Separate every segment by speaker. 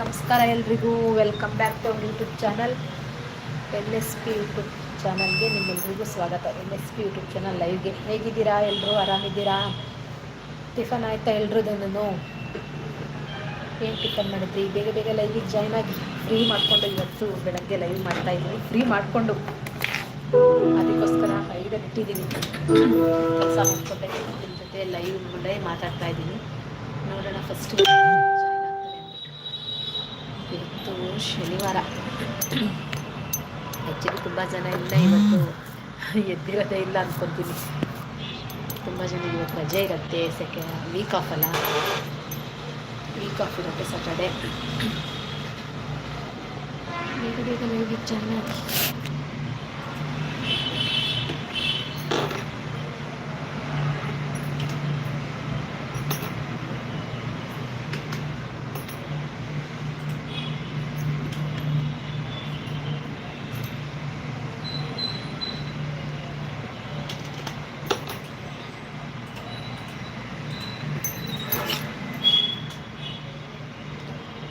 Speaker 1: ನಮಸ್ಕಾರ ಎಲ್ರಿಗೂ. Welcome back to our YouTube channel N S P YouTube ಚಾನಲ್ಗೆ ನಿಮ್ಮೆಲ್ರಿಗೂ ಸ್ವಾಗತ. N S P YouTube channel ಲೈವ್ಗೆ ಹೇಗಿದ್ದೀರಾ? ಎಲ್ಲರೂ ಆರಾಮಿದ್ದೀರಾ? ಟಿಫನ್ ಆಯಿತಾ ಎಲ್ರದನ್ನು ಏನು ಟಿಫನ್ ಮಾಡಿದ್ರಿ? ಬೇಗ ಬೇಗ ಲೈವಿಗೆ ಜಾಯ್ನ್ ಆಗಿ ಫ್ರೀ ಮಾಡಿಕೊಂಡು ಇವತ್ತು ಬೆಳಗ್ಗೆ ಲೈವ್ ಮಾಡ್ತಾ ಇದ್ದೀನಿ. ಫ್ರೀ ಮಾಡಿಕೊಂಡು ಅದಕ್ಕೋಸ್ಕರ ಐದು ಇಟ್ಟಿದ್ದೀನಿ ಕೆಲಸ ಮಾಡಿಕೊಂಡೆ ನಿಮ್ಮ ಜೊತೆ ಲೈವ್ ಮುಂದೆ ಮಾತಾಡ್ತಾ ಇದ್ದೀನಿ. ನೋಡೋಣ ಫಸ್ಟ್ ಶನಿವಾರ. ಆ್ಯಕ್ಚುಲಿ ತುಂಬ ಜನ ಇಲ್ಲ, ಇವತ್ತು ಎದ್ದಿರೋದೇ ಇಲ್ಲ ಅಂದ್ಕೊತೀನಿ ತುಂಬ ಜನ ಇವತ್ತು ರಜೆ ಇರುತ್ತೆ ಸೆಕೆ ವೀಕ್ ಆಫ್ ಅಲ್ಲ. ವೀಕ್ ಆಫ್ ಇರುತ್ತೆ ಸ್ಯಾಟರ್ಡೆ ಬೇಗ ಬೇಗ ಚೆನ್ನಾಗಿ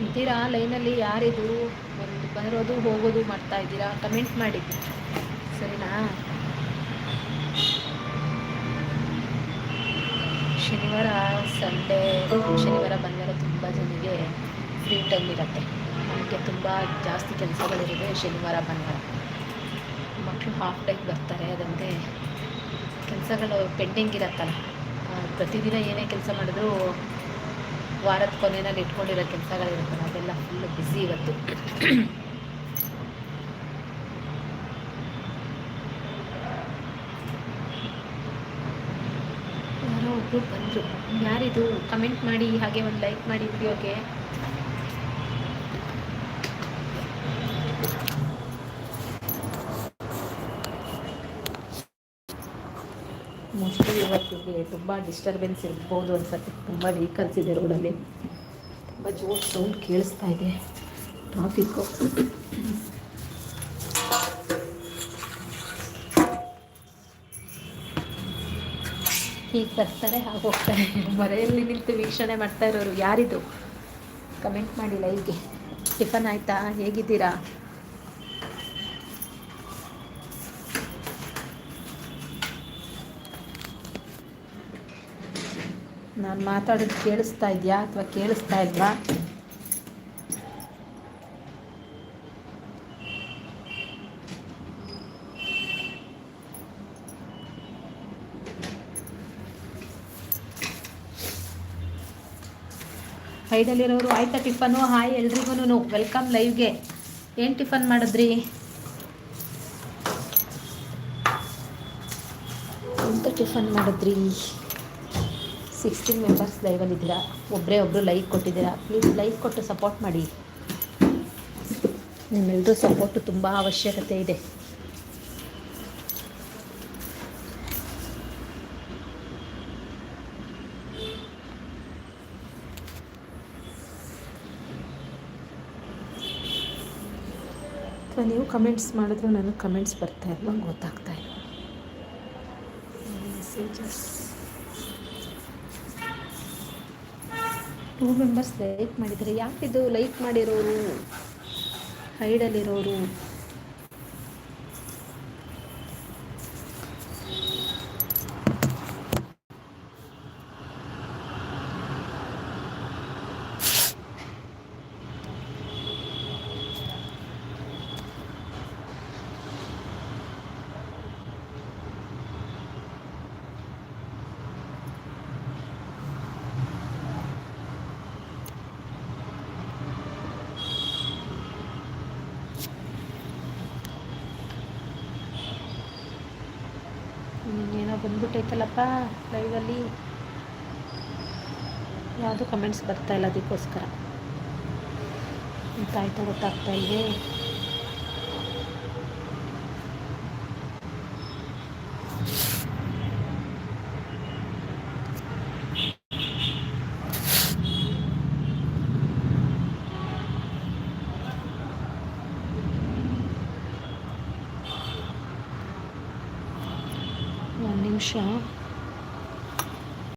Speaker 1: ಇದ್ದೀರಾ? ಲೈನಲ್ಲಿ ಯಾರಿದು? ಒಂದು ಬರೋದು, ಹೋಗೋದು ಮಾಡ್ತಾ ಇದ್ದೀರಾ? ಕಮೆಂಟ್ ಮಾಡಿ. ಸರಿನಾ? ಶನಿವಾರ ಸಂಡೇ ಶನಿವಾರ ಬಂದರೆ ತುಂಬ ಜನರಿಗೆ ಫ್ರೀ ಟೈಮ್ ಇರುತ್ತೆ. ನನಗೆ ತುಂಬ ಜಾಸ್ತಿ ಕೆಲಸಗಳಿರುತ್ತೆ ಶನಿವಾರ ಭಾನುವಾರ ಮಕ್ಕಳು ಹಾಫ್ ಟೈಮ್ ಬರ್ತಾರೆ ಅದಂತೆ ಕೆಲಸಗಳು ಪೆಂಡಿಂಗ್ ಇರತ್ತಲ್ಲ. ಪ್ರತಿದಿನ ಏನೇ ಕೆಲಸ ಮಾಡಿದ್ರೂ ವಾರದ ಕೊನೆಯಲ್ಲಿ ಇಟ್ಕೊಂಡಿರೋ ಕೆಲಸಗಳಿರುತ್ತಲ್ಲ, ಅದೆಲ್ಲ ಫುಲ್ ಬಿಸಿ ಇವತ್ತು. ಯಾರೋ ಒಬ್ಬರು ಬಂದರು. ಯಾರಿದು? ಕಮೆಂಟ್ ಮಾಡಿ, ಹಾಗೆ ಒಂದು ಲೈಕ್ ಮಾಡಿ ವಿಡಿಯೋಗೆ ಮೋಸ್ಟ್ಲಿ ಇವತ್ತಿಗೆ ತುಂಬ ಡಿಸ್ಟರ್ಬೆನ್ಸ್ ಇರ್ಬೋದು ಅನ್ಸುತ್ತೆ. ತುಂಬ ವೆಹಿಕಲ್ಸ್ ಇದೆ ರೋಡಲ್ಲಿ ತುಂಬ ಜೋರ್ ಸೌಂಡ್ ಕೇಳಿಸ್ತಾ ಇದೆ. ಟ್ರಾಫಿಕ್ಕು ಹೀಗೆ ಬರ್ತಾರೆ, ಹಾಗೆ ಹೋಗ್ತಾರೆ. ಮನೆಯಲ್ಲಿ ನಿಂತು ವೀಕ್ಷಣೆ ಮಾಡ್ತಾ ಇರೋರು ಯಾರಿದು ಕಮೆಂಟ್ ಮಾಡಿ ಲೈವ್ಗೆ ಟಿಫನ್ ಆಯಿತಾ? ಹೇಗಿದ್ದೀರಾ? ನಾನು ಮಾತಾಡೋದು ಕೇಳಿಸ್ತಾ ಇದೆಯಾ ಅಥವಾ ಕೇಳಿಸ್ತಾ ಇಲ್ವಾ? ಸೈಡಲ್ಲಿರೋರು ಆಯ್ತಾ ಟಿಫನು ಹಾಯ್ ಎಲ್ರಿಗೂ ವೆಲ್ಕಮ್ ಲೈವ್ಗೆ. ಏನು ಟಿಫನ್ ಮಾಡಿದ್ರಿ? ಎಂತ ಟಿಫನ್ ಮಾಡಿದ್ರಿ? ಸಿಕ್ಸ್ಟೀನ್ ಮೆಂಬರ್ಸ್ ಲೈವಲ್ಲಿದ್ದೀರಾ ಒಬ್ಬರೇ ಒಬ್ಬರು ಲೈಕ್ ಕೊಟ್ಟಿದ್ದೀರಾ? ಪ್ಲೀಸ್ ಲೈಕ್ ಕೊಟ್ಟು ಸಪೋರ್ಟ್ ಮಾಡಿ. ನಿಮ್ಮೆಲ್ಲರೂ ಸಪೋರ್ಟು ತುಂಬ ಅವಶ್ಯಕತೆ ಇದೆ. ಅಥವಾ ನೀವು ಕಮೆಂಟ್ಸ್ ಮಾಡಿದ್ರು ನನಗೆ ಕಮೆಂಟ್ಸ್ ಬರ್ತಾ ಇಲ್ವಾ? ಗೊತ್ತಾಗ್ತಾ ಇಲ್ಲ. ಮೆಸೇಜಸ್ ಟೂ ಮೆಂಬರ್ಸ್ ಲೈಕ್ ಮಾಡಿದ್ದಾರೆ. ಯಾಕಿದು ಲೈಕ್ ಮಾಡಿರೋರು? ಹೈಡಲ್ಲಿರೋರು ಏನೋ ಬಂದ್ಬಿಟ್ಟೈತಲ್ಲಪ್ಪ ಲೈವಲ್ಲಿ ಯಾವುದು ಕಮೆಂಟ್ಸ್ ಬರ್ತಾಯಿಲ್ಲ ಅದಕ್ಕೋಸ್ಕರ. ಅಂತ ಆಯ್ತಾ ಗೊತ್ತಾಗ್ತಾ ಇದೆ. ಒಂದು ನಿಮಿಷ